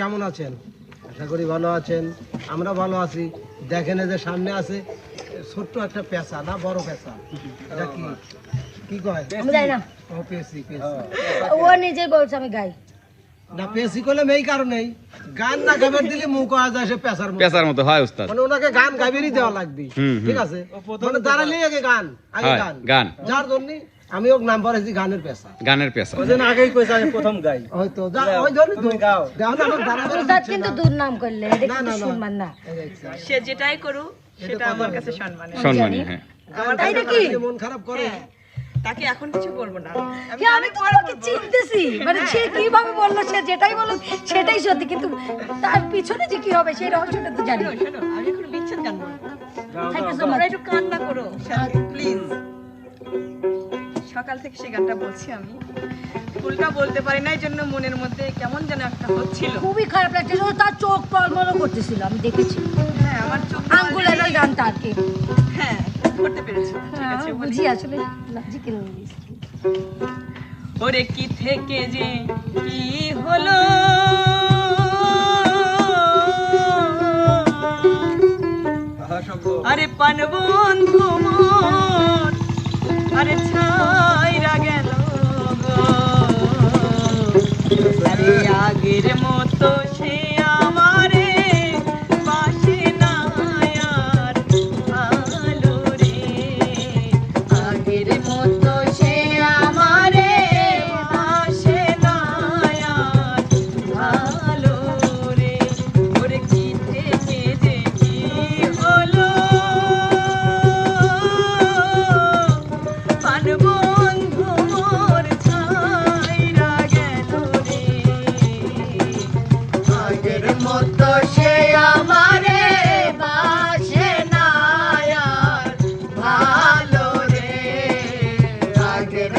কেমন আছেন? আশা করি ভালো আছেন। আমরা ভালো আছি। দেখেন যে সামনে আছে ছোট্ট একটা পেঁচা না বড় পেঁচা? এটা কি? কি কয়? আমি যাই না। ও পেঁচি পেঁচি। ও নিজেই বলছে আমি গাই। না পেঁচি করলে এই কারণেই। গান না গাবের দিলে মুখ আওয়াজ আসে পেঁচার মতো। পেশার মতো হয় উস্তাদ। মানে ওনাকে গান গাইবেরই দেওয়া লাগবে। ঠিক আছে? মানে দাঁড়ালে আগে গান আগে গান। গান। যার জন্য আমি ওর নাম পড়েছি গানের পেশা। গানের পেশা। আগেই কইছে আমি প্রথম গাই। হয়তো যা ওই জন্য তুমি গাও। দেখো না আমার কিন্তু দুর্নাম করলে এটা না, কিন্তু সে যেটাই করুক সেটা আমার কাছে সম্মানের। সম্মানী হ্যাঁ। তাই নাকি? মন খারাপ করে। হ্যাঁ, তাকে এখন কিছু করব না। আমি তো তোমাকে চিনতেছি। মানে সে কীভাবে বলল সে যেটাই বলল সেটাই সত্যি। কিন্তু তার পিছনে যে কি হবে সেই রহস্যটা তো জানি। শোনো, আমি এখন বিচ্ছেদ বলব থ্যাংক ইউ সো মাচ একটু কান্না করো প্লিজ সকাল থেকে সেই গানটা বলছি আমি। ফুলটা বলতে পারি না এই জন্য মনের মধ্যে কেমন যেন একটা হচ্ছিল। খুবই খারাপ লাগছিল তার চোখ টলমলো করতেছিল আমি দেখেছি। হ্যাঁ আমার চোখ আঙ্গুলের ওই গানটা আর কি। হ্যাঁ করতে পেরেছি ঠিক হ্যাঁ, আছে বুঝি আসলে লাজি কেন ওরে কি থেকে যে কি হলো? আরে পান বন্ধু আরে আগের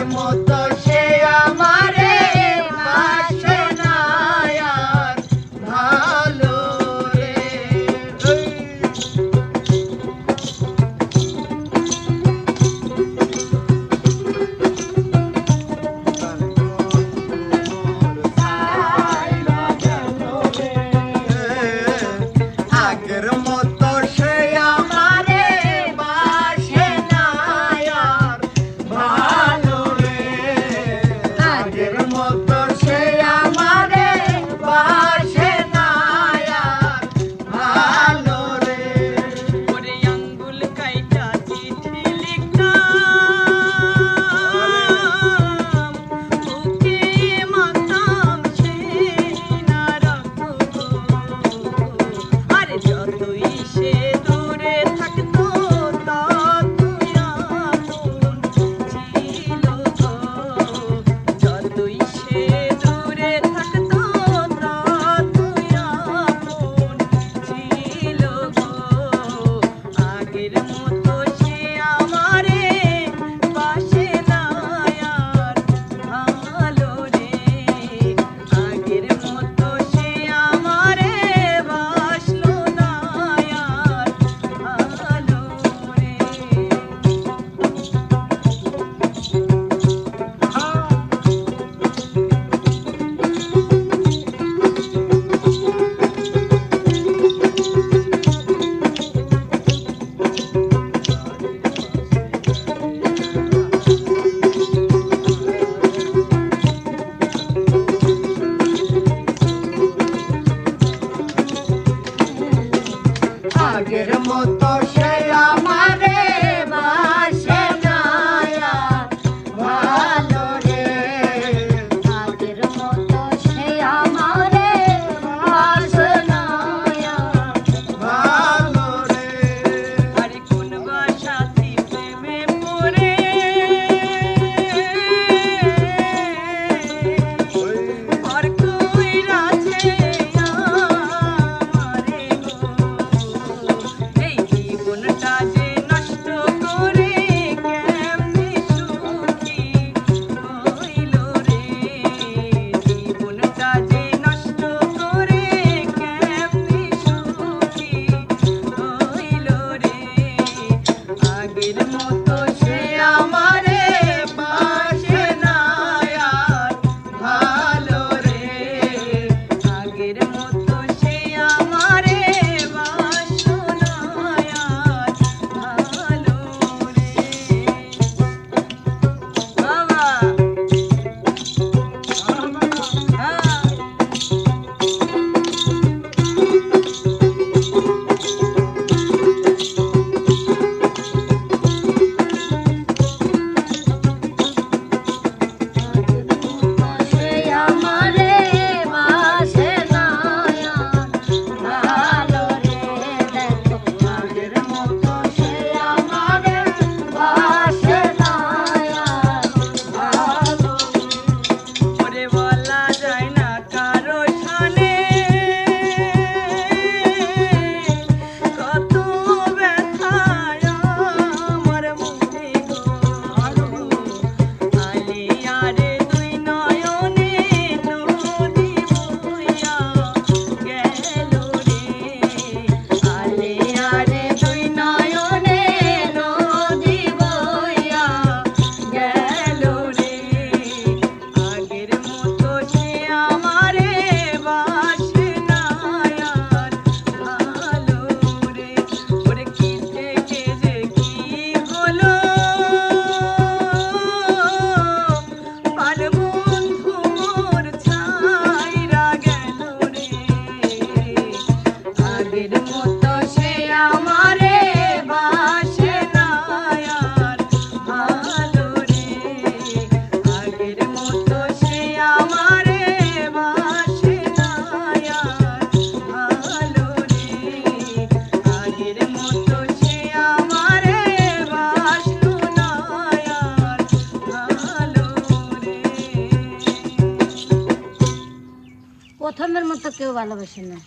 ভালোবাসে না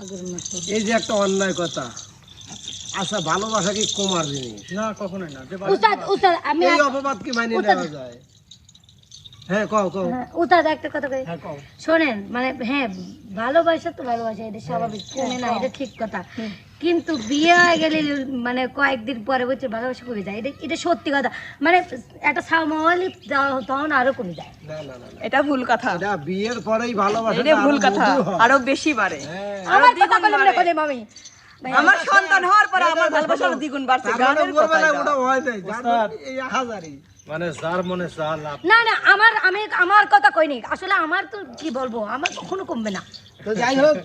আগের মতো। এই যে একটা অন্যায় কথা আচ্ছা ভালোবাসা কি কমার জিনিস? না কখনোই না যে উস্তাদ উস্তাদ আমি এই অপবাদ কি মানিয়ে নেওয়া যায়? হ্যাঁ কও কও। হ্যাঁ, উস্তাদ একটা কথা কই। হ্যাঁ শোনেন মানে হ্যাঁ ভালোবাসা তো ভালোবাসা এটা স্বাভাবিক কমে না এটা ঠিক কথা। কিন্তু বিয়ে হয়ে গেলে মানে কয়েকদিন পরে বলছে ভালোবাসা কমে যায়। এটা এটা সত্যি কথা। মানে একটা সামালি তখন আরও কমে যায়। না না না না। এটা ভুল কথা। এটা বিয়ের পরেই ভালোবাসা এটা ভুল কথা। আরও বেশি বাড়ে। হ্যাঁ। আমার কথা বলে মনে করে মামি। আমার সন্তান হওয়ার পরে আমার ভালোবাসা দ্বিগুণ বাড়ছে গানের কথা ওটা হয় নাই। এই হাজারি। মানে যার মনে যা লাভ। না না আমার আমি আমার কথা কইনি। আসলে আমার তো কি বলব? আমার কখনো কমবে না। তো যাই হোক